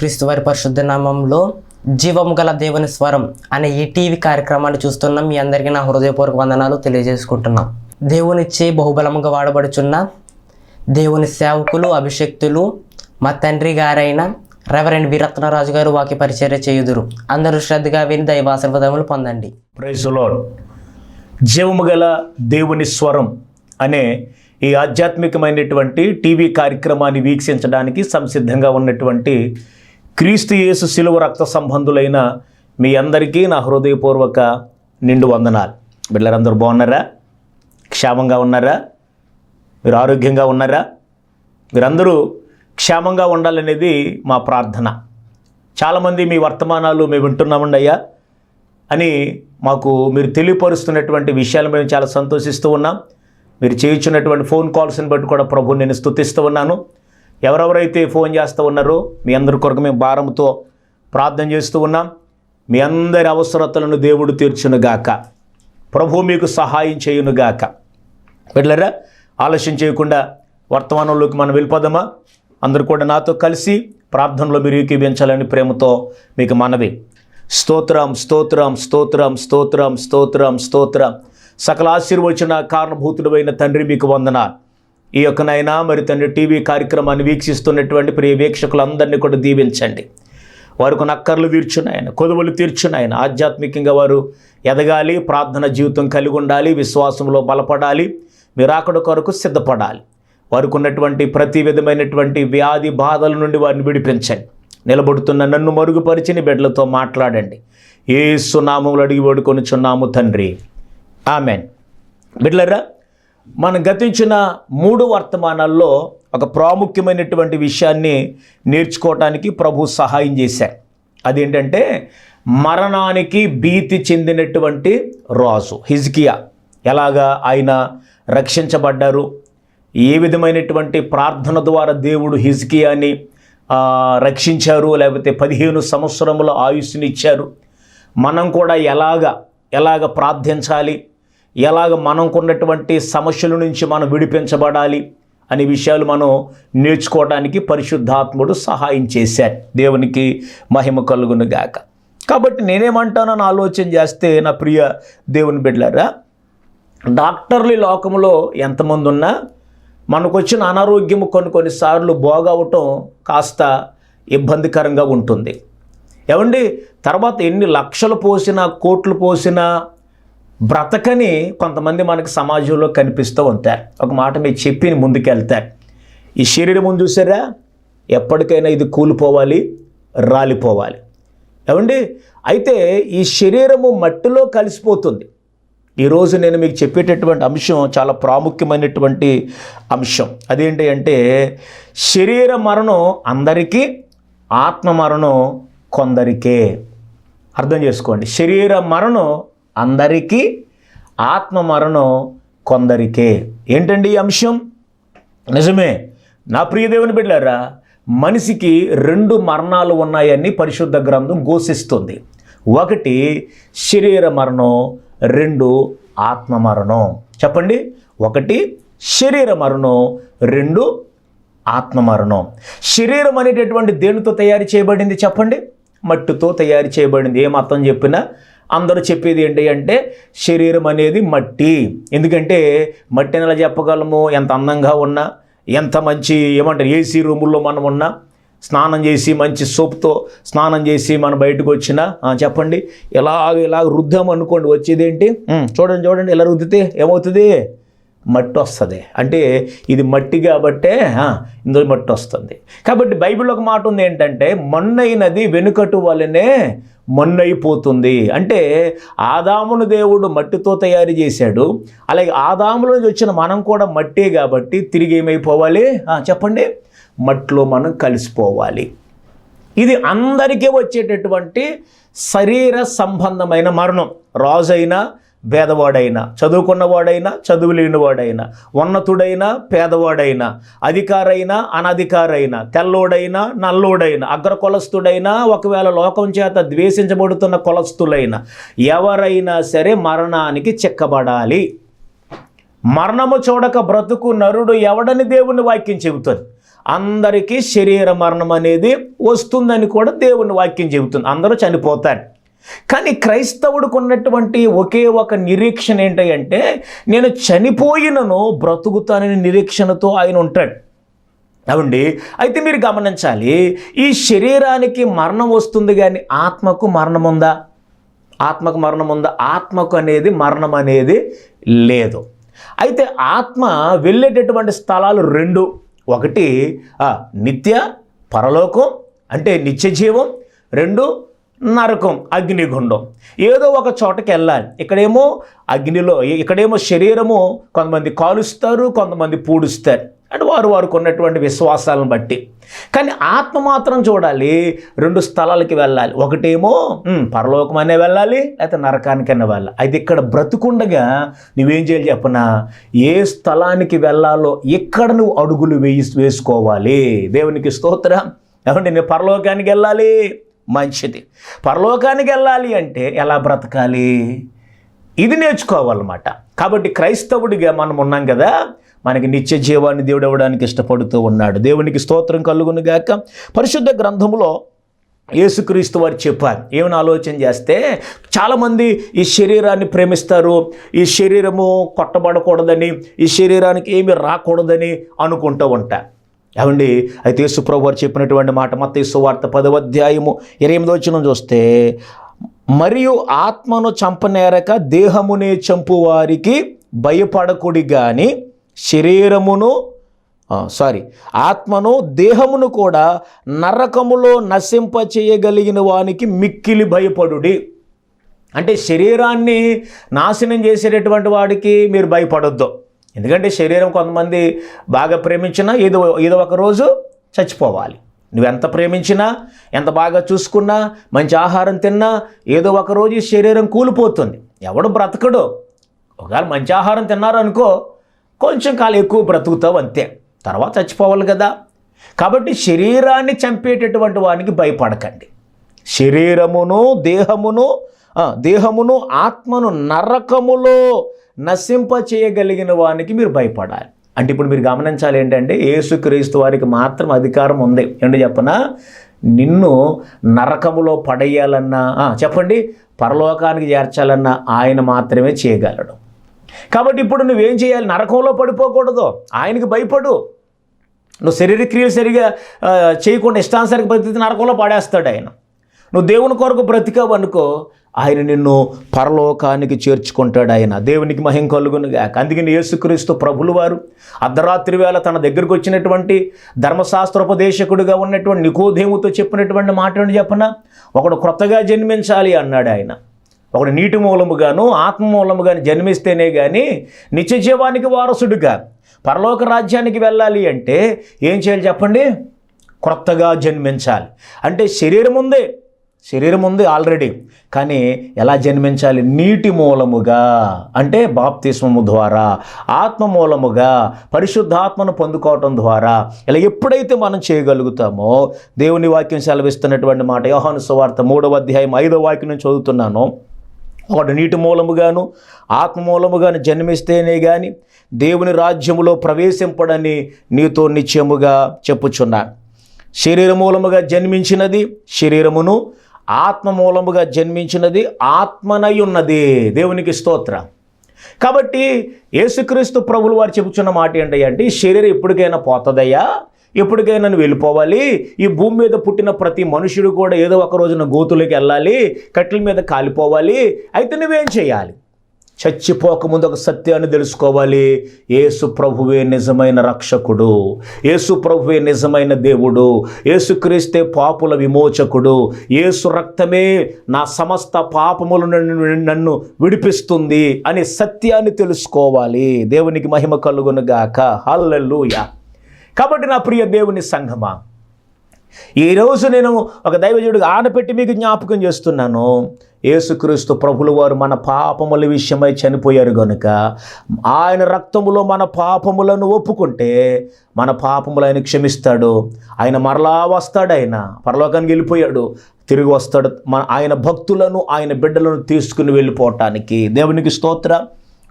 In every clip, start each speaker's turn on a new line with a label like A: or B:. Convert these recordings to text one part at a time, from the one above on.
A: యేసుక్రీస్తు వారి పరిశుద్ధ నామంలో జీవం గల దేవుని స్వరం అనే ఈ టీవీ కార్యక్రమాన్ని చూస్తున్నాం మీ అందరికీ నా హృదయపూర్వక వందనాలు తెలియజేసుకుంటున్నాం. దేవునిచ్చే బహుబలముగా వాడబడుచున్న దేవుని సేవకులు అభిషక్తులు మా తండ్రి గారైన రెవరెండ్ వీరత్నరాజు గారు వాకి పరిచర్య చేయుదురు. అందరూ శ్రద్ధగా విని దైవాశీర్వాదములు పొందండి.
B: ప్రైజ్ జీవము గల దేవుని స్వరం అనే ఈ ఆధ్యాత్మికమైనటువంటి టీవీ కార్యక్రమాన్ని వీక్షించడానికి సంసిద్ధంగా ఉన్నటువంటి క్రీస్తు యేసు శిలువ రక్త సంబంధులైన మీ అందరికీ నా హృదయపూర్వక నిండు వందనాలు. బిడ్డలందరూ బాగున్నారా? క్షేమంగా ఉన్నారా? మీరు ఆరోగ్యంగా ఉన్నారా? మీరందరూ క్షేమంగా ఉండాలనేది మా ప్రార్థన. చాలామంది మీ వర్తమానాలు మేము వింటున్నామండి అయ్యా అని మాకు మీరు తెలియపరుస్తున్నటువంటి విషయాలు మేము చాలా సంతోషిస్తూ ఉన్నాం. మీరు చేయించున్నటువంటి ఫోన్ కాల్స్ని బట్టి కూడా ప్రభు నేను స్తుతిస్తూ ఉన్నాను. ఎవరెవరైతే ఫోన్ చేస్తూ ఉన్నారో మీ అందరి కొరకు మేము భారంతో ప్రార్థన చేస్తూ ఉన్నాం. మీ అందరి అవసరతలను దేవుడు తీర్చునుగాక. ప్రభు మీకు సహాయం చేయునుగాక. వెళ్ళరా ఆలస్యం చేయకుండా వర్తమానంలోకి మనం వెళ్ళిపోదామా? అందరూ కూడా నాతో కలిసి ప్రార్థనలో మీరు ఏకీభించాలని ప్రేమతో మీకు మనవి. స్తోత్రం స్తోత్రం స్తోత్రం స్తోత్రం స్తోత్రం స్తోత్రం. సకల ఆశీర్వచన కారణభూతుడైన తండ్రి మీకు వందనాలు. ఈ యొక్క నైనా మరి తండ్రి టీవీ కార్యక్రమాన్ని వీక్షిస్తున్నటువంటి ప్రియ వీక్షకులందరినీ కూడా దీవించండి. వారికి నక్కర్లు తీర్చున్నాయన కొదువులు తీర్చున్నాయన. ఆధ్యాత్మికంగా వారు ఎదగాలి ప్రార్థన జీవితం కలిగి ఉండాలి విశ్వాసంలో బలపడాలి మీరు కొరకు సిద్ధపడాలి. వారికి ఉన్నటువంటి ప్రతి విధమైనటువంటి వ్యాధి బాధల నుండి వారిని విడిపించండి. నిలబడుతున్న నన్ను మరుగుపరిచిని బిడ్డలతో మాట్లాడండి. ఏ సునామములు అడిగి వేడుకొనుచున్నాము తండ్రి. ఆమెన్. బిడ్లరా మనం గతించిన మూడు వర్తమానాల్లో ఒక ప్రాముఖ్యమైనటువంటి విషయాన్ని నేర్చుకోవటానికి ప్రభు సహాయం చేశారు. అదేంటంటే మరణానికి భీతి చెందినటువంటి రాజు హిజ్కియా. ఎలాగా ఆయన రక్షించబడ్డారు? ఏ విధమైనటువంటి ప్రార్థన ద్వారా దేవుడు హిజ్కియాని రక్షించారు? లేకపోతే పదిహేను సంవత్సరముల ఆయుష్ని ఇచ్చారు మనం కూడా ఎలాగ ఎలాగ ప్రార్థించాలి? ఎలాగ మనకున్నటువంటి సమస్యల నుంచి మనం విడిపించబడాలి అనే విషయాలు మనం నేర్చుకోవడానికి పరిశుద్ధాత్ముడు సహాయం చేశారు దేవునికి మహిమ కలుగును గాక. కాబట్టి నేనేమంటానని ఆలోచన చేస్తే నా ప్రియ దేవుని బిడ్డలారా డాక్టర్లు లోకంలో ఎంతమంది ఉన్నా మనకు వచ్చిన అనారోగ్యము కొన్ని కొన్నిసార్లు బాగవటం కాస్త ఇబ్బందికరంగా ఉంటుంది. ఏమండి? తర్వాత ఎన్ని లక్షలు పోసినా కోట్లు పోసినా బ్రతకని కొంతమంది మనకు సమాజంలో కనిపిస్తూ ఉంటారు. ఒక మాట మీరు చెప్పి ముందుకెళ్తారు ఈ శరీరం ముందు చూసారా? ఎప్పటికైనా ఇది కూలిపోవాలి రాలిపోవాలి. ఏమండి? అయితే ఈ శరీరము మట్టిలో కలిసిపోతుంది. ఈరోజు నేను మీకు చెప్పేటటువంటి అంశం చాలా ప్రాముఖ్యమైనటువంటి అంశం. అదేంటి అంటే శరీర మరణం అందరికీ ఆత్మ మరణం కొందరికే. అర్థం చేసుకోండి. శరీర మరణం అందరికీ ఆత్మ మరణం కొందరికే. ఏంటండి ఈ అంశం? నిజమే. నా ప్రియదేవుని బిడ్డారా మనిషికి రెండు మరణాలు ఉన్నాయని పరిశుద్ధ గ్రంథం ఘోషిస్తుంది. ఒకటి శరీర మరణం రెండు ఆత్మ మరణం. చెప్పండి. ఒకటి శరీర మరణం రెండు ఆత్మ మరణం. శరీరం అనేటటువంటి దేనితో తయారు చేయబడింది చెప్పండి? మట్టితో తయారు చేయబడింది. ఏ మతం చెప్పినా అందరూ చెప్పేది ఏంటి అంటే శరీరం అనేది మట్టి. ఎందుకంటే మట్టిని ఎలా చెప్పగలము? ఎంత అందంగా ఉన్నా ఎంత మంచి ఏమంటారు ఏసీ రూముల్లో మనం ఉన్నా స్నానం చేసి మంచి సోప్తో స్నానం చేసి మనం బయటకు వచ్చినా చెప్పండి. ఇలాగ ఇలాగ రుద్దాం అనుకోండి. వచ్చేది ఏంటి చూడండి చూడండి. ఇలా రుద్దితే ఏమవుతుంది? మట్టి వస్తుంది అంటే ఇది మట్టి కాబట్టే ఇందులో మట్టి వస్తుంది కాబట్టి బైబిల్లో ఒక మాట ఉంది ఏంటంటే మొన్నైనది వెనుకటు వలనే మొన్నైపోతుంది. అంటే ఆదామును దేవుడు మట్టితో తయారు చేశాడు. అలాగే ఆదాములో వచ్చిన మనం కూడా మట్టే కాబట్టి తిరిగి ఏమైపోవాలి? చెప్పండి. మట్టిలో మనం కలిసిపోవాలి. ఇది అందరికీ వచ్చేటటువంటి శరీర సంబంధమైన మరణం. రాజైనా భేదవాడైనా చదువుకున్నవాడైనా చదువు లేనివాడైనా ఉన్నతుడైనా పేదవాడైనా అధికారైనా అనధికారైనా తెల్లోడైనా నల్లోడైనా అగ్ర కులస్తుడైనా ఒకవేళ లోకం చేత ద్వేషించబడుతున్న కులస్తులైనా ఎవరైనా సరే మరణానికి చిక్కబడాలి. మరణము చూడక బ్రతుకు నరుడు ఎవడని దేవుని వాక్యం చెబుతుంది? అందరికీ శరీర మరణం అనేది వస్తుందని కూడా దేవుని వాక్యం చెబుతుంది. అందరూ చనిపోతారు. కానీ క్రైస్తవుడికి ఉన్నటువంటి ఒకే ఒక నిరీక్షణ ఏంటంటే నేను చనిపోయినను బ్రతుకుతానని నిరీక్షణతో ఆయన ఉంటాడు. అవండి అయితే మీరు గమనించాలి ఈ శరీరానికి మరణం వస్తుంది కానీ ఆత్మకు మరణం ఉందా? ఆత్మకు మరణం ఉందా? ఆత్మకు అనేది మరణం అనేది లేదు. అయితే ఆత్మ వెళ్ళేటటువంటి స్థలాలు రెండు. ఒకటి నిత్య పరలోకం అంటే నిత్య జీవం. రెండు నరకం అగ్నిగుండం. ఏదో ఒక చోటకి వెళ్ళాలి. ఇక్కడేమో అగ్నిలో ఇక్కడేమో శరీరము కొంతమంది కాలుస్తారు కొంతమంది పూడుస్తారు. అంటే వారు వారికి ఉన్నటువంటి విశ్వాసాలను బట్టి. కానీ ఆత్మ మాత్రం చూడాలి. రెండు స్థలాలకి వెళ్ళాలి. ఒకటేమో పరలోకం అనే వెళ్ళాలి లేకపోతే నరకానికైనా వెళ్ళాలి. అయితే ఇక్కడ బ్రతుకుండగా నువ్వేం చేయాలి చెప్పనా? ఏ స్థలానికి వెళ్ళాలో ఎక్కడ నువ్వు అడుగులు వేయి వేసుకోవాలి. దేవునికి స్తోత్రం. ఏమంటే నేను పరలోకానికి వెళ్ళాలి? మంచిది. పరలోకానికి వెళ్ళాలి అంటే ఎలా బ్రతకాలి? ఇది నేర్చుకోవాలన్నమాట. కాబట్టి క్రైస్తవుడిగా మనం ఉన్నాం కదా మనకి నిత్య జీవాన్ని దేవుడు ఇవ్వడానికి ఇష్టపడుతూ ఉన్నాడు. దేవునికి స్తోత్రం కలుగును గాక. పరిశుద్ధ గ్రంథంలో యేసుక్రీస్తు వారు చెప్పారు. ఏమని ఆలోచన చేస్తే చాలామంది ఈ శరీరాన్ని ప్రేమిస్తారు ఈ శరీరము కొట్టబడకూడదని ఈ శరీరానికి ఏమి రాకూడదని అనుకుంటూ ఉంటారు. ఏమండి? అయితే యేసుప్రభు వారు చెప్పినటువంటి మాట మత వార్త పదవ అధ్యాయము ఇరవై ఎనిమిదో వచ్చిన చూస్తే మరియు ఆత్మను చంపనేరక దేహమునే చంపు వారికి భయపడకుడి కానీ శరీరమును సారీ ఆత్మను దేహమును కూడా నరకములో నశింప చేయగలిగిన వానికి మిక్కిలి భయపడుడి. అంటే శరీరాన్ని నాశనం చేసేటటువంటి వాడికి మీరు భయపడొద్దు. ఎందుకంటే శరీరం కొంతమంది బాగా ప్రేమించినా ఏదో ఏదో ఒక రోజు చచ్చిపోవాలి. నువ్వెంత ప్రేమించినా ఎంత బాగా చూసుకున్నా మంచి ఆహారం తిన్నా ఏదో ఒక రోజు ఈ శరీరం కూలిపోతుంది. ఎవడు బ్రతకడు. ఒకవేళ మంచి ఆహారం తిన్నారనుకో కొంచెం కాలం ఎక్కువ బ్రతుకుతావు అంతే. తర్వాత చచ్చిపోవాలి కదా. కాబట్టి శరీరాన్ని చంపేటటువంటి వానికి భయపడకండి. శరీరమును దేహమును దేహమును ఆత్మను నరకములో నశింప చేయగలిగిన వానికి మీరు భయపడాలి. అంటే ఇప్పుడు మీరు గమనించాలి ఏంటంటే ఏసుక్రీస్తు వారికి మాత్రం అధికారం ఉంది. ఏంటి చెప్పనా? నిన్ను నరకములో పడేయాలన్నా చెప్పండి పరలోకానికి చేర్చాలన్నా ఆయన మాత్రమే చేయగలడు. కాబట్టి ఇప్పుడు నువ్వేం చేయాలి? నరకంలో పడిపోకూడదు. ఆయనకి భయపడు. నువ్వు శరీర క్రియలు సరిగా చేయకుండా ఇష్టానుసారికి బ్రతికి నరకంలో పడేస్తాడు ఆయన. నువ్వు దేవుని కొరకు బ్రతికావు అనుకో ఆయన నిన్ను పరలోకానికి చేర్చుకుంటాడు ఆయన. దేవునికి మహిం కలుగునుగా అందుకని యేసుక్రీస్తు ప్రభులు వారు అర్ధరాత్రి వేళ తన దగ్గరకు వచ్చినటువంటి ధర్మశాస్త్రోపదేశకుడిగా ఉన్నటువంటి నికోదేముతో చెప్పినటువంటి మాట చెప్పన? ఒకడు క్రొత్తగా జన్మించాలి అన్నాడు ఆయన. ఒకడు నీటి మూలముగాను ఆత్మ మూలముగాను జన్మిస్తేనే కానీ నిత్య జీవానికి వారసుడుగా పరలోక రాజ్యానికి వెళ్ళాలి అంటే ఏం చేయాలి చెప్పండి? క్రొత్తగా జన్మించాలి. అంటే శరీరం ఉందే శరీరం ఉంది ఆల్రెడీ కానీ ఎలా జన్మించాలి? నీటి మూలముగా. అంటే బాప్తిస్మము ద్వారా ఆత్మ మూలముగా పరిశుద్ధాత్మను పొందుకోవటం ద్వారా. ఇలా ఎప్పుడైతే మనం చేయగలుగుతామో దేవుని వాక్యం సెలవిస్తున్నటువంటి మాట యోహాను సువార్త మూడవ అధ్యాయం ఐదవ వాక్యం నేను చదువుతున్నాను. ఒకటి నీటి మూలముగాను ఆత్మ మూలముగాను జన్మిస్తేనే కానీ దేవుని రాజ్యములో ప్రవేశింపడని నీతో నిత్యముగా చెప్పుచున్నాను శరీర మూలముగా జన్మించినది శరీరమును ఆత్మ మూలముగా జన్మించినది ఆత్మనై ఉన్నది. దేవునికి స్తోత్రం. కాబట్టి యేసుక్రీస్తు ప్రభులు వారు చెబుతున్న మాట ఏంటంటే ఈ శరీరం ఎప్పటికైనా పోతుందయ్యా. ఎప్పటికైనా నువ్వు వెళ్ళిపోవాలి. ఈ భూమి మీద పుట్టిన ప్రతి మనుషుడు కూడా ఏదో ఒక రోజున గోతులకి వెళ్ళాలి కట్టెల మీద కాలిపోవాలి. అయితే నువ్వేం చేయాలి? చచ్చిపోకముందు ఒక సత్యాన్ని తెలుసుకోవాలి. యేసు ప్రభువే నిజమైన రక్షకుడు. యేసు ప్రభువే నిజమైన దేవుడు. యేసుక్రీస్తే పాపుల విమోచకుడు. యేసు రక్తమే నా సమస్త పాపములు నన్ను విడిపిస్తుంది అనే సత్యాన్ని తెలుసుకోవాలి. దేవునికి మహిమ కలుగునుగాక హల్లెలూయా. కాబట్టి నా ప్రియ దేవుని సంఘమా ఈరోజు నేను ఒక దైవజుడిగా ఆనపెట్టి మీకు జ్ఞాపకం చేస్తున్నాను. యేసుక్రీస్తు ప్రభులు వారు మన పాపముల విషయమై చనిపోయారు గనుక ఆయన రక్తములో మన పాపములను ఒప్పుకుంటే మన పాపములు ఆయన క్షమిస్తాడు. ఆయన మరలా వస్తాడు ఆయన పరలోకానికి వెళ్ళిపోయాడు. తిరిగి వస్తాడు. మన ఆయన భక్తులను ఆయన బిడ్డలను తీసుకుని వెళ్ళిపోవటానికి దేవునికి స్తోత్ర.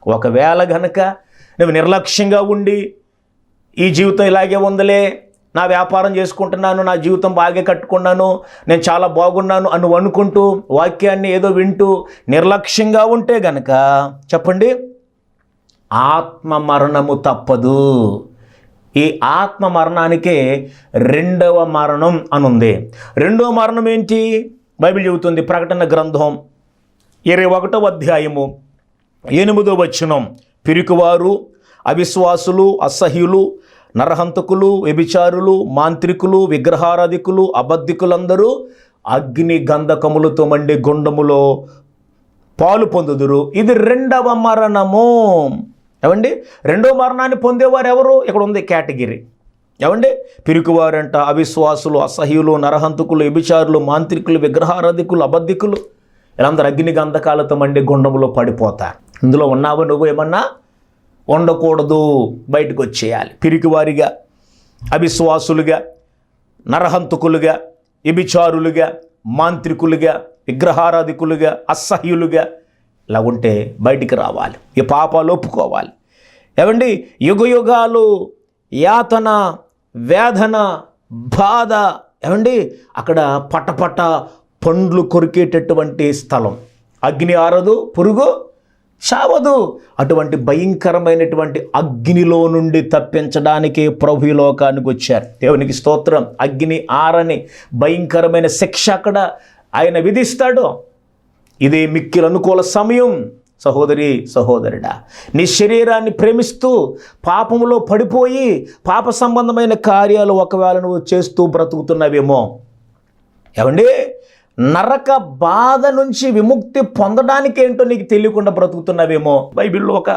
B: ఒకవేళ గనక నువ్వు నిర్లక్ష్యంగా ఉండి ఈ జీవితం ఇలాగే ఉందలే నా వ్యాపారం చేసుకుంటున్నాను నా జీవితం బాగా కట్టుకున్నాను నేను చాలా బాగున్నాను అని అనుకుంటూ వాక్యాన్ని ఏదో వింటూ నిర్లక్ష్యంగా ఉంటే గనక చెప్పండి ఆత్మ మరణము తప్పదు. ఈ ఆత్మ మరణానికే రెండవ మరణం అనుంది. రెండవ మరణం ఏంటి? బైబిల్ చెబుతుంది ప్రకటన గ్రంథం ఇరవై ఒకటో అధ్యాయము ఎనిమిదో వచనం. పిరికివారు అవిశ్వాసులు అసహ్యులు నరహంతకులు వ్యభిచారులు మాంత్రికులు విగ్రహారాధికులు అబద్ధికులందరూ అగ్ని గంధకములతో మండే గుండములో పాలు పొందుదురు. ఇది రెండవ మరణము. ఏమండి? రెండవ మరణాన్ని పొందేవారు ఎవరు ఇక్కడ ఉంది కేటగిరీ. ఏమండి? పిరికివారంట అవిశ్వాసులు అసహ్యులు నరహంతకులు వ్యభిచారులు మాంత్రికులు విగ్రహారాధికులు అబద్ధికులు. వీళ్ళందరూ అగ్ని గంధకాలతో మండి గుండములో పడిపోతారు. ఇందులో ఉన్నావు నువ్వు ఏమన్నా? ఉండకూడదు బయటకు వచ్చేయాలి పిరికివారిగా అవిశ్వాసులుగా నరహంతకులుగా ఇభిచారులుగా మాంత్రికులుగా విగ్రహారాధికులుగా అసహ్యులుగా ఇలా ఉంటే బయటికి రావాలి. ఈ పాపాలు ఒప్పుకోవాలి. ఏమండి? యుగ యుగాలు యాతన వేదన బాధ ఏమండి? అక్కడ పటపట పండ్లు కొరికేటటువంటి స్థలం. అగ్ని ఆరదు పురుగు చావదు. అటువంటి భయంకరమైనటువంటి అగ్నిలో నుండి తప్పించడానికి ప్రభు లోకానికి వచ్చారు. దేవునికి స్తోత్రం. అగ్ని ఆరని భయంకరమైన శిక్ష అక్కడ ఆయన విధిస్తాడు. ఇదే మిక్కిల అనుకూల సమయం. సహోదరి సహోదరుడా నీ శరీరాన్ని ప్రేమిస్తూ పాపములో పడిపోయి పాప సంబంధమైన కార్యాలు ఒకవేళ నువ్వు చేస్తూ బ్రతుకుతున్నావేమో. ఏమండి? నరక బాధ నుంచి విముక్తి పొందడానికి ఏంటో నీకు తెలియకుండా బ్రతుకుతున్నావేమో? బైబిల్లో ఒక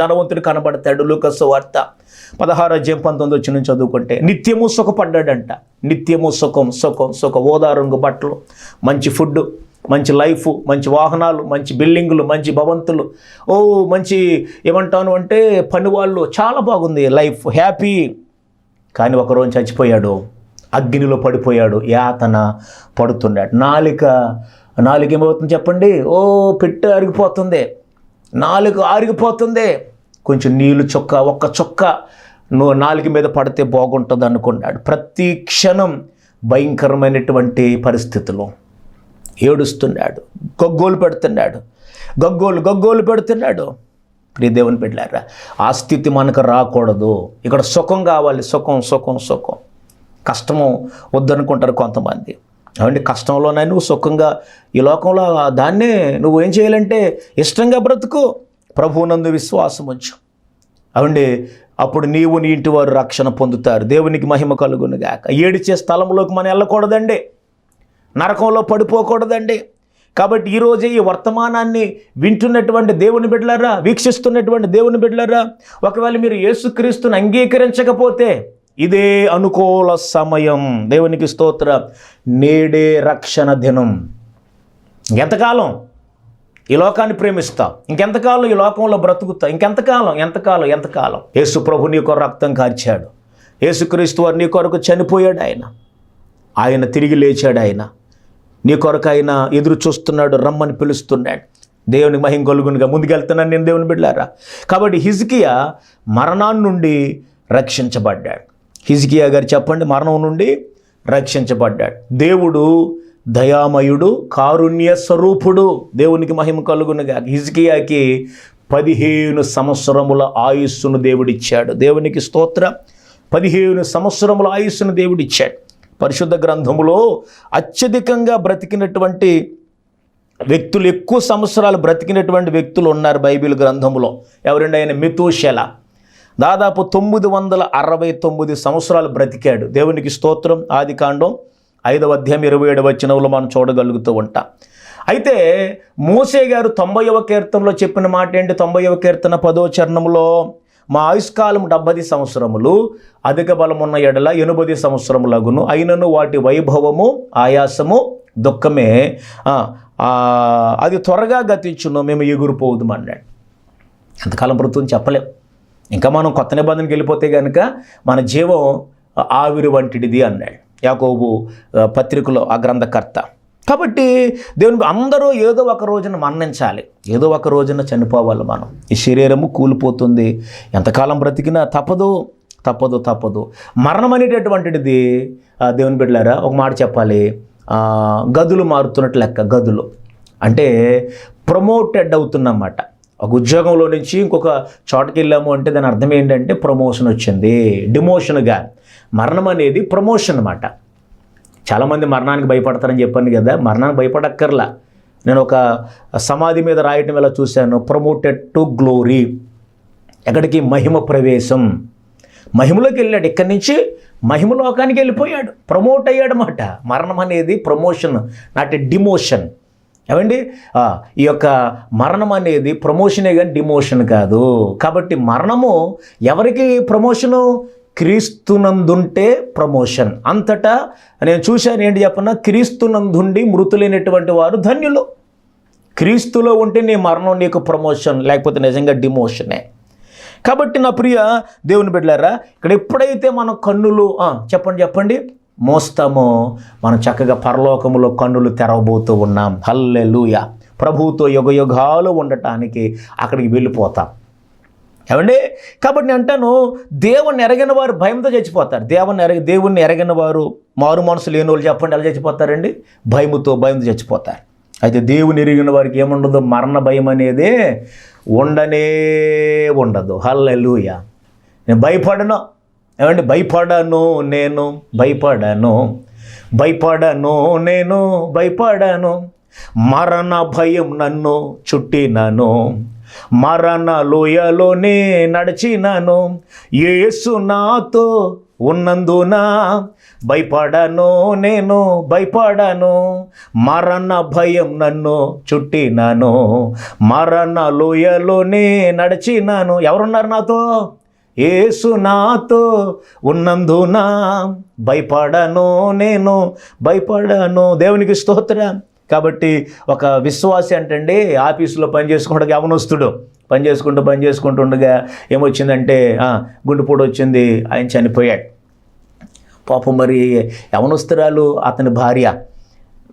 B: ధనవంతుడు కనబడతాడు లూకస్ వార్త పదహారు అధ్యాయం పంతొమ్మిది వచ్చి నుంచి చదువుకుంటే నిత్యము సుఖపడ్డాడంట. నిత్యము సుఖం సుఖం సుఖ. ఓదా రంగు బట్టలు మంచి ఫుడ్ మంచి లైఫ్ మంచి వాహనాలు మంచి బిల్డింగులు మంచి భవంతులు. ఓ మంచి ఏమంటాను అంటే పని వాళ్ళు చాలా బాగుంది లైఫ్ హ్యాపీ. కానీ ఒకరోజు చచ్చిపోయాడు. అగ్నిలో పడిపోయాడు యాతన పడుతున్నాడు నాలుక నాలుక ఏమవుతుంది చెప్పండి? ఓ పిట్ట అరిగిపోతుంది. నాలుక ఆరిగిపోతుంది. కొంచెం నీళ్ళు చొక్క ఒక్క చొక్క నువ్వు నాలుక మీద పడితే బాగుంటుంది అనుకున్నాడు. ప్రతి క్షణం భయంకరమైనటువంటి పరిస్థితులు ఏడుస్తున్నాడు. గొగ్గోలు పెడుతున్నాడు. గగ్గోలు గగ్గోలు పెడుతున్నాడు. ప్రియ దేవుని పెట్టారా ఆ స్థితి మనకు రాకూడదు. ఇక్కడ సుఖం కావాలి. సుఖం సుఖం సుఖం. కష్టము వద్దనుకుంటారు కొంతమంది. అవండి కష్టంలోనే నువ్వు సుఖంగా ఈ లోకంలో దాన్నే నువ్వు ఏం చేయాలంటే ఇష్టంగా బ్రతుకు. ప్రభువునందు విశ్వాసం ఉంచు అవండి అప్పుడు నీవు నీ ఇంటి వారు రక్షణ పొందుతారు. దేవునికి మహిమ కలుగునుగాక ఏడిచే స్థలంలోకి మనం వెళ్ళకూడదండి. నరకంలో పడిపోకూడదండి. కాబట్టి ఈరోజే ఈ వర్తమానాన్ని వింటున్నటువంటి దేవుని బిడ్డలారా వీక్షిస్తున్నటువంటి దేవుని బిడ్డలారా ఒకవేళ మీరు యేసుక్రీస్తుని అంగీకరించకపోతే ఇదే అనుకూల సమయం. దేవునికి స్తోత్ర. నేడే రక్షణ దినం. ఎంతకాలం? ఈ లోకాన్ని ప్రేమిస్తా. ఇంకెంతకాలం ఈ లోకంలో బ్రతుకుతా? ఇంకెంతకాలం? ఎంతకాలం? ఎంతకాలం? యేసు ప్రభు నీ కొరకు రక్తం కార్చాడు. యేసుక్రీస్తు వారు నీ కొరకు చనిపోయాడు ఆయన. ఆయన తిరిగి లేచాడు ఆయన. నీ కొరకు ఆయన ఎదురు చూస్తున్నాడు రమ్మని పిలుస్తున్నాడు. దేవుని మహిం కొలుగునుగా. ముందుకెళ్తున్నాను నేను దేవుని బిడ్డారా కాబట్టి హిజ్కియా మరణాన్ని నుండి రక్షించబడ్డాడు. హిజ్కియా గారు చెప్పండి మరణం నుండి రక్షించబడ్డాడు. దేవుడు దయామయుడు కారుణ్య స్వరూపుడు. దేవునికి మహిమ కలుగునుగా హిజ్కియాకి పదిహేను సంవత్సరముల ఆయుస్సును దేవుడిచ్చాడు. దేవునికి స్తోత్ర. పదిహేను సంవత్సరముల ఆయుస్సును దేవుడిచ్చాడు. పరిశుద్ధ గ్రంథములో అత్యధికంగా బ్రతికినటువంటి వ్యక్తులు ఎక్కువ సంవత్సరాలు బ్రతికినటువంటి వ్యక్తులు ఉన్నారు బైబిల్ గ్రంథములో. ఎవరండి ఆయన? మితూషెల. దాదాపు తొమ్మిది వందల అరవై తొమ్మిది సంవత్సరాలు బ్రతికాడు. దేవునికి స్తోత్రం. ఆది కాండం ఐదవ అధ్యాయం ఇరవై ఏడవ వచనంలో మనం చూడగలుగుతూ ఉంటాం. అయితే మోసే గారు తొంభైవ కీర్తనలో చెప్పిన మాట ఏంటి? తొంభైవ కీర్తన పదో చరణంలో మా ఆయుష్కాలం డెబ్బది సంవత్సరములు అధిక బలమున్న ఎడల ఎనుబది సంవత్సరములగును. అయినను వాటి వైభవము ఆయాసము దుఃఖమే అది త్వరగా గతించును. మేము ఎగురుపోవద్దు అన్నాడు ఎంతకాలం బ్రతుకుని చెప్పలేం. ఇంకా మనం కొత్త నిబంధనకి వెళ్ళిపోతే కనుక మన జీవం ఆవిరి వంటిది అన్నాడు యాకోబు పత్రికలో ఆ గ్రంథకర్త. కాబట్టి దేవుని అందరూ ఏదో ఒక రోజున మరణించాలి. ఏదో ఒక రోజున చనిపోవాలి మనం. ఈ శరీరము కూలిపోతుంది. ఎంతకాలం బ్రతికినా తప్పదు తప్పదు తప్పదు. మరణం అనేటటువంటిది దేవుని బిడ్డలారా ఒక మాట చెప్పాలి. గదులు మారుతున్నట్టు లెక్క గదులు. అంటే ప్రమోటెడ్ అవుతున్నమాట ఒక ఉద్యోగంలో నుంచి ఇంకొక చోటకి వెళ్ళాము అంటే దాని అర్థం ఏంటంటే ప్రమోషన్ వచ్చింది. డిమోషన్గా మరణం అనేది ప్రమోషన్ అనమాట చాలామంది మరణానికి భయపడతారని చెప్పాను కదా. మరణానికి భయపడక్కర్లా. నేను ఒక సమాధి మీద రాయటం ఇలా చూశాను? ప్రమోటెడ్ టు గ్లోరీ ఎక్కడికి? మహిమ ప్రవేశం. మహిమలోకి వెళ్ళాడు. ఇక్కడి నుంచి మహిమలోకానికి వెళ్ళిపోయాడు. ప్రమోట్ అయ్యాడు అనమాట మరణం అనేది ప్రమోషన్ నాట్ ఎ డిమోషన్ ఏమండి? ఈ యొక్క మరణం అనేది ప్రమోషనే కానీ డిమోషన్ కాదు. కాబట్టి మరణము ఎవరికి ప్రమోషను క్రీస్తునందుంటే ప్రమోషన్ అంతటా నేను చూశాను ఏంటి చెప్పన క్రీస్తునందుండి మృతులైనటువంటి వారు ధన్యులు. క్రీస్తులో ఉంటే నీ మరణం నీకు ప్రమోషన్ లేకపోతే నిజంగా డిమోషనే కాబట్టి నా ప్రియ దేవుని బిడ్డలారా ఇక్కడ ఎప్పుడైతే మన కన్నులు చెప్పండి చెప్పండి. మోస్తామో. మనం చక్కగా పరలోకములో కన్నులు తెరవబోతూ ఉన్నాం. హల్లెలూయ. ప్రభువుతో యుగ యుగాలు ఉండటానికి అక్కడికి వెళ్ళిపోతాం. ఏమండి? కాబట్టి నేను అంటాను దేవుణ్ణి ఎరగిన వారు భయంతో చచ్చిపోతారు. దేవుణ్ణి ఎరగ దేవుణ్ణి ఎరగిన వారు మారు మనసు లేని వాళ్ళు చెప్పండి ఎలా చచ్చిపోతారండి? భయముతో భయంతో చచ్చిపోతారు. అయితే దేవుని ఎరిగిన వారికి ఏముండదు? మరణ భయం అనేది ఉండనే ఉండదు. హల్లెలూయ. నేను భయపడను. ఏమండి? భయపడను నేను భయపడను భయపడను నేను భయపడను. మరణ భయం నన్ను చుట్టినను మరణ లోయలోనే నడిచినను. యేసు నాతో ఉన్నందున భయపడను నేను భయపడను. మరణ భయం నన్ను చుట్టినను మరణ లోయలోనే నడిచినాను. ఎవరున్నారు నాతో? ఏసు నాతో ఉన్నందున భయపడను నేను భయపడను. దేవునికి స్తోత్ర. కాబట్టి ఒక విశ్వాసి అంటండి ఆఫీసులో పని అవనొస్తుడు పని చేసుకుంటూ పని చేసుకుంటుండగా ఏమొచ్చిందంటే ఆ, గుండెపోటు వచ్చింది ఆయన చనిపోయాడు. పాపం మరి యవనస్తురాలు అతని భార్య.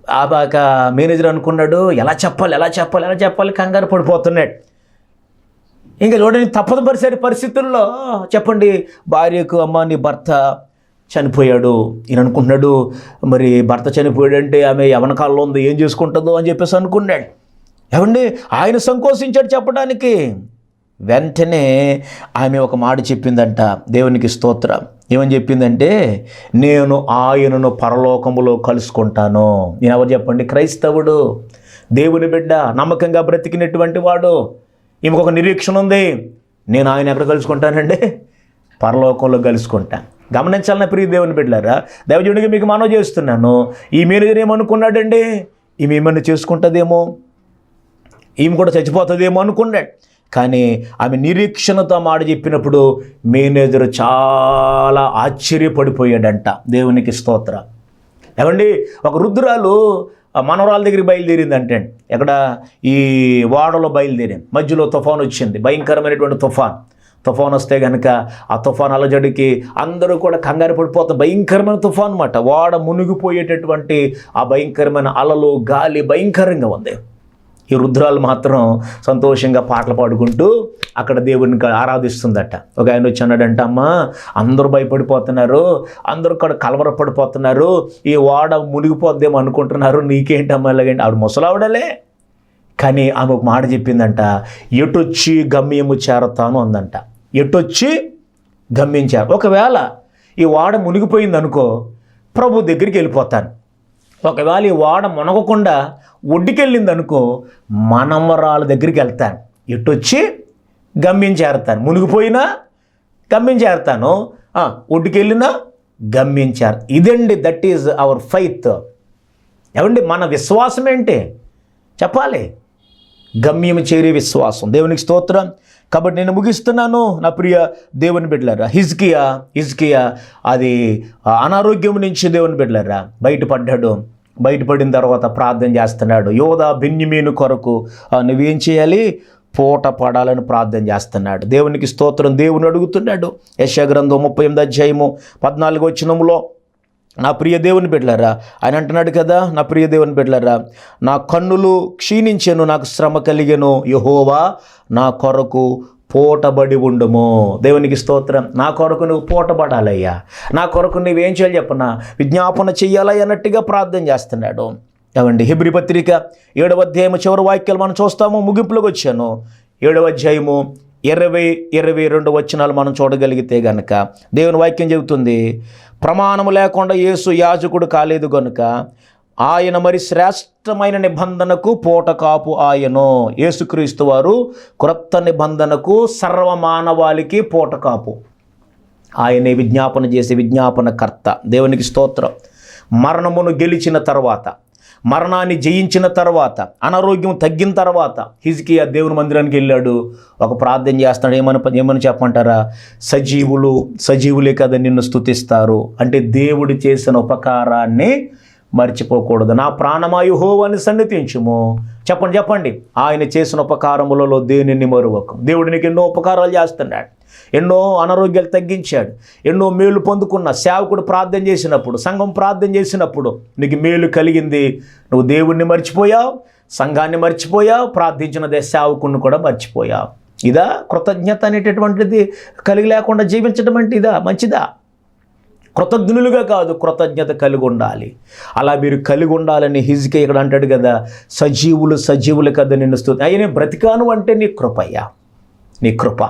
B: ఆ బాక మేనేజర్ అనుకున్నాడు ఎలా చెప్పాలి ఎలా చెప్పాలి ఎలా చెప్పాలి కంగారు పడిపోతున్నాడు. ఇంకా చూడండి తప్పదు పరిసరి పరిస్థితుల్లో చెప్పండి. భార్యకు అమ్మ నీ భర్త చనిపోయాడు. ఈయన అనుకుంటున్నాడు మరి భర్త చనిపోయాడంటే ఆమె యవన కాలంలో ఉంది ఏం చేసుకుంటుందో? అని చెప్పేసి అనుకున్నాడు. ఏమండి? ఆయన సంకోచించాడు చెప్పడానికి. వెంటనే ఆమె ఒక మాట చెప్పిందంట దేవునికి స్తోత్రం. ఏమని చెప్పిందంటే నేను ఆయనను పరలోకములో కలుసుకుంటాను. నేను ఎవరు చెప్పండి? క్రైస్తవుడు. దేవుని బిడ్డ నమ్మకంగా బ్రతికినటువంటి వాడు. ఈమెకు ఒక నిరీక్షణ ఉంది. నేను ఆయన ఎక్కడ కలుసుకుంటానండి పరలోకంలో కలుసుకుంటాను గమనించాలన్న ప్రియ దేవుని బిడ్డారా దైవజుడికి మీకు మనవి చేస్తున్నాను. ఈ మేనేజర్ ఏమనుకున్నాడండి? ఈమె ఏమన్నా చేసుకుంటుందేమో? ఈమె కూడా చచ్చిపోతుందేమో అనుకున్నాడు. కానీ ఆమె నిరీక్షణతో మాట చెప్పినప్పుడు మేనేజర్ చాలా ఆశ్చర్యపడిపోయాడంట. దేవునికి స్తోత్ర. ఏమండి? ఒక రుద్రాలు మనవరాల దగ్గరికి బయలుదేరింది అంటే ఎక్కడ ఈ వాడలో బయలుదేరింది మధ్యలో తుఫాన్ వచ్చింది. భయంకరమైనటువంటి తుఫాన్. తుఫాన్ వస్తే కనుక ఆ తుఫాన్ అలజడికి అందరూ కూడా కంగారు పడిపోతాం భయంకరమైన తుఫాన్ అనమాట వాడ మునిగిపోయేటటువంటి ఆ భయంకరమైన అలలు గాలి భయంకరంగా ఉంది. ఈ రుద్రాలు మాత్రం సంతోషంగా పాటలు పాడుకుంటూ అక్కడ దేవుడిని ఆరాధిస్తుందట. ఒక ఆయన వచ్చి అన్నాడంట అమ్మా అందరూ భయపడిపోతున్నారు అందరూ అక్కడ కలవరపడిపోతున్నారు ఈ వాడ మునిగిపోద్దేమో అనుకుంటున్నారు నీకేంటమ్మా ఇలాగంటే? ఆవిడ ముసలావిడలే. కానీ ఆమె ఒక మాట చెప్పిందంట ఎటొచ్చి గమ్యము చేరతాను అందంట. ఎటొచ్చి గమ్యం చేర ఒకవేళ ఈ వాడ మునిగిపోయింది అనుకో ప్రభు దగ్గరికి వెళ్ళిపోతాను. ఒకవేళ ఈ వాడ మునగకుండా ఒడ్డుకెళ్ళింది అనుకో మనమరాల దగ్గరికి వెళ్తాను. ఎటొచ్చి? గమ్యం చేరతాను. మునిగిపోయినా గమ్యం చేరతాను. ఒడ్డుకెళ్ళినా గమ్యం చేర. ఇదండి దట్ ఈజ్ అవర్ ఫైత్ ఏమండి మన విశ్వాసం ఏంటి? చెప్పాలి. గమ్యం చేరే విశ్వాసం. దేవునికి స్తోత్రం. కాబట్టి నేను ముగిస్తున్నాను. నా ప్రియ దేవుని బిడ్డలారా హిజ్కియా హిజ్కియా అది అనారోగ్యం నుంచి దేవుని బిడ్డలారా బయటపడ్డాడు. బయటపడిన తర్వాత ప్రార్థన చేస్తున్నాడు. యోధా బెన్యమీను కొరకు నువ్వేం చేయాలి? పూట పడాలని ప్రార్థన చేస్తున్నాడు. దేవునికి స్తోత్రం. దేవుని అడుగుతున్నాడు. యశగ్రంథం ముప్పై ఎనిమిది అధ్యాయము పద్నాలుగు వచ్చినములో నా ప్రియ దేవుని బిడ్డలారా ఆయన అంటున్నాడు కదా నా ప్రియ దేవుని బిడ్డలారా నా కన్నులు క్షీణించాను నాకు శ్రమ కలిగాను యహోవా నా కొరకు పూటబడి ఉండుము. దేవునికి స్తోత్రం. నా కొరకు నువ్వు పూటబడాలయ్యా. నా కొరకు నువ్వేం చేయాలి చెప్పనా విజ్ఞాపన చెయ్యాలా అన్నట్టుగా ప్రార్థన చేస్తున్నాడు. ఏమండి? హిబ్రి పత్రిక ఏడవ అధ్యాయము చివరి వాక్యాలు మనం చూస్తాము ముగింపులోకి వచ్చాను. ఏడవ అధ్యాయము ఇరవై ఇరవై రెండు వచనాలు మనం చూడగలిగితే గనక దేవుని వాక్యం చెబుతుంది ప్రమాణము లేకుండా యేసు యాజకుడు కాలేదు గనుక ఆయన మరి శ్రేష్టమైన నిబంధనకు పూటకాపు ఆయను. యేసుక్రీస్తు వారు క్రొత్త నిబంధనకు సర్వ మానవాళికి ఆయనే విజ్ఞాపన చేసే విజ్ఞాపనకర్త. దేవునికి స్తోత్రం. మరణమును గెలిచిన తర్వాత మరణాన్ని జయించిన తర్వాత అనారోగ్యం తగ్గిన తర్వాత హిజ్కియా దేవుని మందిరానికి వెళ్ళాడు. ఒక ప్రార్థన చేస్తాడు. ఏమని ఏమని చెప్పమంటారా? సజీవులు సజీవులే కదా నిన్ను స్తుతిస్తారు. అంటే దేవుడు చేసిన ఉపకారాన్ని మర్చిపోకూడదు. నా ప్రాణమాయు హోవాన్ని సన్నిధించుము. చెప్పండి చెప్పండి. ఆయన చేసిన ఉపకారములలో దేనిని మరువకు? దేవుడు నీకు ఎన్నో ఉపకారాలు చేస్తున్నాడు. ఎన్నో అనారోగ్యాలు తగ్గించాడు. ఎన్నో మేలు పొందుకున్న సేవకుడు ప్రార్థన చేసినప్పుడు సంఘం ప్రార్థన చేసినప్పుడు నీకు మేలు కలిగింది. నువ్వు దేవుణ్ణి మర్చిపోయావు సంఘాన్ని మర్చిపోయావు ప్రార్థించిన సేవకుడిని కూడా మర్చిపోయావు. ఇదా కృతజ్ఞత అనేటటువంటిది కలిగి లేకుండా జీవించడం అంటే ఇదా? మంచిదా? కృతజ్ఞులుగా కాదు కృతజ్ఞత కలిగి ఉండాలి అలా మీరు కలిగి ఉండాలని హిజ్కే ఇక్కడ అంటాడు కదా సజీవులు సజీవులు కదా నిన్ను స్తు అయ్యనే బ్రతికాను అంటే నీ కృపయ్యా నీ కృప.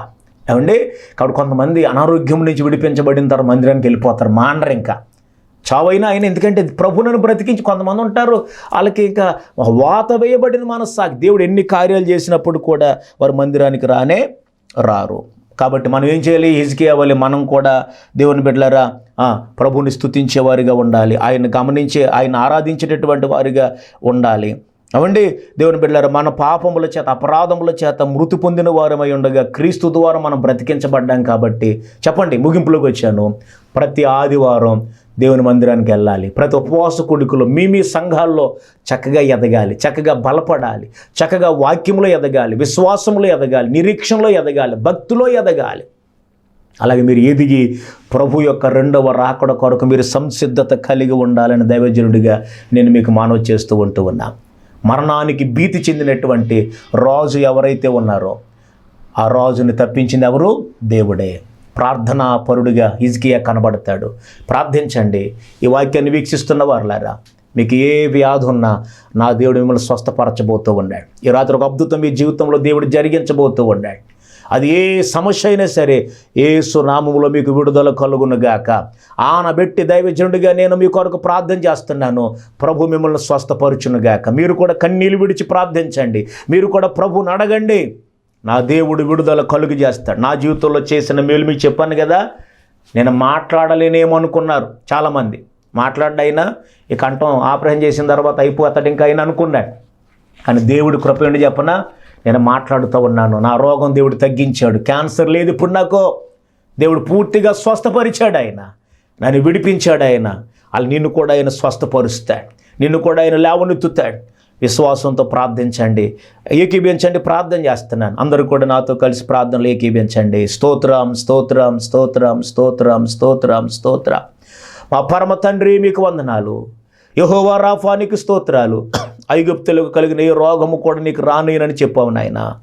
B: ఏమండి? కాబట్టి కొంతమంది అనారోగ్యం నుంచి విడిపించబడిన తర్వాత మందిరానికి వెళ్ళిపోతారు మాండరు ఇంకా. చావైనా ఆయన ఎందుకంటే ప్రభునను బ్రతికించి కొంతమంది ఉంటారు వాళ్ళకి ఇంకా వాత వేయబడిన మనస్సాకి దేవుడు ఎన్ని కార్యాలు చేసినప్పుడు కూడా వారు మందిరానికి రానే రారు. కాబట్టి మనం ఏం చేయాలి? హిజ్కి అవ్వాలి మనం కూడా దేవుని బిడ్డలారా ప్రభుని స్తుతించేవారిగా ఉండాలి. ఆయన గమనించే ఆయన ఆరాధించేటటువంటి వారిగా ఉండాలి. అవండి దేవుని బిడ్డలారా మన పాపముల చేత అపరాధముల చేత మృతి పొందిన వారమై ఉండగా క్రీస్తు ద్వారా మనం బ్రతికించబడ్డాం కాబట్టి చెప్పండి ముగింపులోకి వచ్చాను. ప్రతి ఆదివారం దేవుని మందిరానికి వెళ్ళాలి. ప్రతి ఉపవాస కొడుకులు మీ మీ సంఘాల్లో చక్కగా ఎదగాలి. చక్కగా బలపడాలి. చక్కగా వాక్యంలో ఎదగాలి. విశ్వాసంలో ఎదగాలి. నిరీక్షణలో ఎదగాలి. భక్తిలో ఎదగాలి. అలాగే మీరు ఎదిగి ప్రభు యొక్క రెండవ రాకడ కొరకు మీరు సంసిద్ధత కలిగి ఉండాలని దైవజనుడిగా నేను మీకు మానవ చేస్తూ ఉంటూ ఉన్నా. మరణానికి భీతి చెందినటువంటి రాజు ఎవరైతే ఉన్నారో ఆ రాజుని తప్పించింది ఎవరు? దేవుడే. ప్రార్థనా పరుడుగా హిజ్కియా కనబడతాడు. ప్రార్థించండి. ఈ వాక్యాన్ని వీక్షిస్తున్న వారులారా మీకు ఏ వ్యాధి ఉన్నా నా దేవుడు మిమ్మల్ని స్వస్థపరచబోతూ ఉన్నాడు. ఈ రాత్రి ఒక అద్భుతం మీ జీవితంలో దేవుడు జరిగించబోతూ ఉన్నాడు. అది ఏ సమస్య అయినా సరే ఏ నామములో మీకు విడుదల కలుగునుగాక ఆనబెట్టి దైవజనుడిగా నేను మీ కొరకు ప్రార్థన చేస్తున్నాను. ప్రభు మిమ్మల్ని స్వస్థపరుచునుగాక మీరు కూడా కన్నీళ్ళు విడిచి ప్రార్థించండి. మీరు కూడా ప్రభుని అడగండి. నా దేవుడు విడుదల కలుగు చేస్తాడు. నా జీవితంలో చేసిన మేలు మీకు చెప్పాను కదా? నేను మాట్లాడలేనేమో అనుకున్నారు చాలామంది. మాట్లాడైనా ఈ కంఠం ఆపరేషన్ చేసిన తర్వాత అయిపోతాడు ఇంకా అయినా అనుకున్నాడు. కానీ దేవుడు కృప చెప్పన? నేను మాట్లాడుతూ ఉన్నాను. నా రోగం దేవుడు తగ్గించాడు. క్యాన్సర్ లేదు ఇప్పుడు నాకు. దేవుడు పూర్తిగా స్వస్థపరిచాడు ఆయన. నన్ను విడిపించాడు ఆయన. వాళ్ళు నిన్ను కూడా ఆయన స్వస్థపరుస్తాడు. నిన్ను కూడా ఆయన లేవనెత్తుతాడు. విశ్వాసంతో ప్రార్థించండి. ఏకీభించండి ప్రార్థన చేస్తున్నాను. అందరూ కూడా నాతో కలిసి ప్రార్థనలు ఏకీభించండి స్తోత్రం స్తోత్రం స్తోత్రం స్తోత్రం స్తోత్రం స్తోత్ర. మా పరమ తండ్రి మీకు వందనాలు. యహోవా రాఫానికి స్తోత్రాలు. ఐగుప్తులకు కలిగిన ఏ రోగము కూడా నీకు రానేనని చెప్పావు నాయన.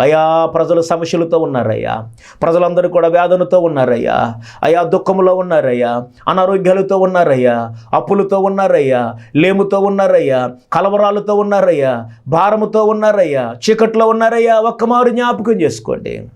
B: అయా ప్రజలు సమస్యలతో ఉన్నారయ్యా. ప్రజలందరూ కూడా వేదనతో ఉన్నారయ్యా. అయా దుఃఖములో ఉన్నారయ్యా. అనారోగ్యాలతో ఉన్నారయ్యా. అప్పులతో ఉన్నారయ్యా. లేముతో ఉన్నారయ్యా. కలవరాలతో ఉన్నారయ్యా. భారముతో ఉన్నారయ్యా. చీకట్లో ఉన్నారయ్యా. ఒక్కమారు జ్ఞాపకం చేసుకోండి.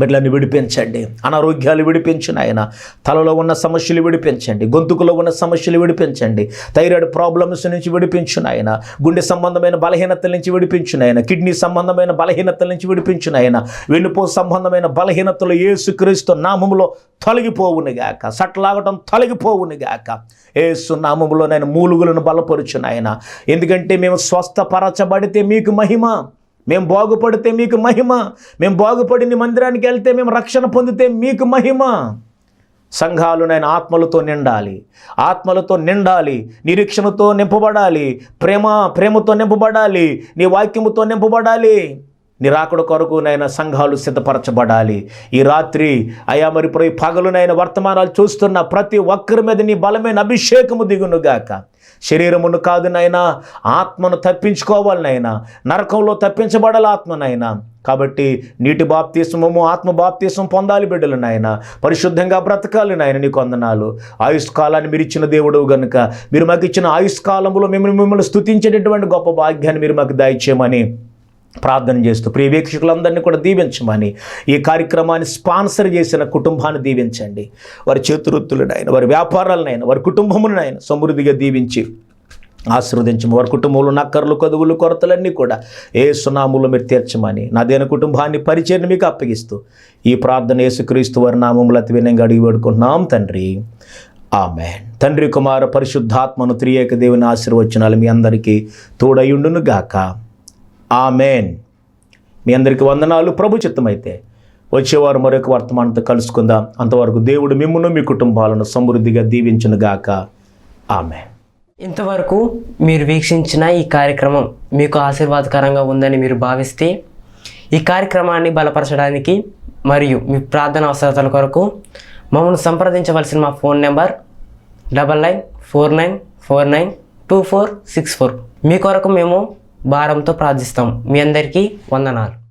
B: బిడ్డలను విడిపించండి. అనారోగ్యాలు విడిపించిన ఆయన తలలో ఉన్న సమస్యలు విడిపించండి. గొంతుకులో ఉన్న సమస్యలు విడిపించండి. థైరాయిడ్ ప్రాబ్లమ్స్ నుంచి విడిపించిన ఆయన గుండె సంబంధమైన బలహీనతల నుంచి విడిపించిన ఆయన కిడ్నీ సంబంధమైన బలహీనతల నుంచి విడిపించిన ఆయన వెన్నుపో సంబంధమైన బలహీనతలు ఏసుక్రీస్తు నామములో తొలగిపోవునిగాక సట్లాగటం తొలగిపోవునిగాక ఏసు నామములో నేను మూలుగులను బలపరుచునాయన ఎందుకంటే మేము స్వస్థపరచబడితే మీకు మహిమ. మేము బాగుపడితే మీకు మహిమ మేము బాగుపడిన మందిరానికి వెళ్తే మేము రక్షణ పొందితే మీకు మహిమ. సంఘాలు నేను ఆత్మలతో నిండాలి ఆత్మలతో నిండాలి నిరీక్షణతో నింపబడాలి ప్రేమ ప్రేమతో నింపబడాలి నీ వాక్యముతో నింపబడాలి. నిరాకుడు కొరకు నైనా సంఘాలు సిద్ధపరచబడాలి. ఈ రాత్రి అయా మరి ఇప్పుడు ఈ పగలునైన వర్తమానాలు చూస్తున్న ప్రతి ఒక్కరి మీద నీ బలమైన అభిషేకము దిగునుగాక. శరీరమును కాదు నైనా ఆత్మను తప్పించుకోవాలి నైనా నరకంలో తప్పించబడాలి ఆత్మనైనా కాబట్టి నీటి బాప్తీసమము ఆత్మ బాప్తీసం పొందాలి బిడ్డలు నాయన పరిశుద్ధంగా బ్రతకాలి నాయన నీకు అందనాలు ఆయుష్కాలాన్ని మీరు ఇచ్చిన దేవుడు గనుక మీరు మాకు ఇచ్చిన ఆయుష్కాలంలో మిమ్మల్ని మిమ్మల్ని స్థుతించేటటువంటి గొప్ప భాగ్యాన్ని మీరు మాకు దయచేయమని ప్రార్థన చేస్తూ ప్రియ వీక్షకులందరినీ కూడా దీవించమని ఈ కార్యక్రమాన్ని స్పాన్సర్ చేసిన కుటుంబాన్ని దీవించండి. వారి చేతువృత్తులనైనా వారి వ్యాపారాలనైనా వారి కుటుంబములనైనా సమృద్ధిగా దీవించి ఆశీర్వదించము వారి కుటుంబంలో నక్కర్లు కదువులు కొరతలన్నీ కూడా ఏ సునాములు మీరు తీర్చమని నా కుటుంబాన్ని పరిచయం మీకు అప్పగిస్తూ ఈ ప్రార్థన యేసుక్రీస్తు వారి నామములు అతి వినంగా అడిగి పెడుకుంటున్నాం తండ్రి. ఆమె తండ్రి కుమార పరిశుద్ధాత్మను త్రియేక దేవుని ఆశీర్వచనాలు మీ అందరికీ తోడయుండును గాక ఆమెన్. మీ అందరికీ వందనాలు. ప్రభు చిత్తమైతే వచ్చేవారు మరొక వర్తమానంతో కలుసుకుందాం. అంతవరకు దేవుడు మిమ్మల్ని మీ కుటుంబాలను సమృద్ధిగా దీవించును గాక. ఆమె
A: ఇంతవరకు మీరు వీక్షించిన ఈ కార్యక్రమం మీకు ఆశీర్వాదకరంగా ఉందని మీరు భావిస్తే ఈ కార్యక్రమాన్ని బలపరచడానికి మరియు మీ ప్రార్థన అవసరతల కొరకు మమ్మల్ని సంప్రదించవలసిన మా phone number double nine four nine four nine two four six four. మీ కొరకు మేము భారంతో ప్రార్థిస్తాం. మీ అందరికీ వందనాలు.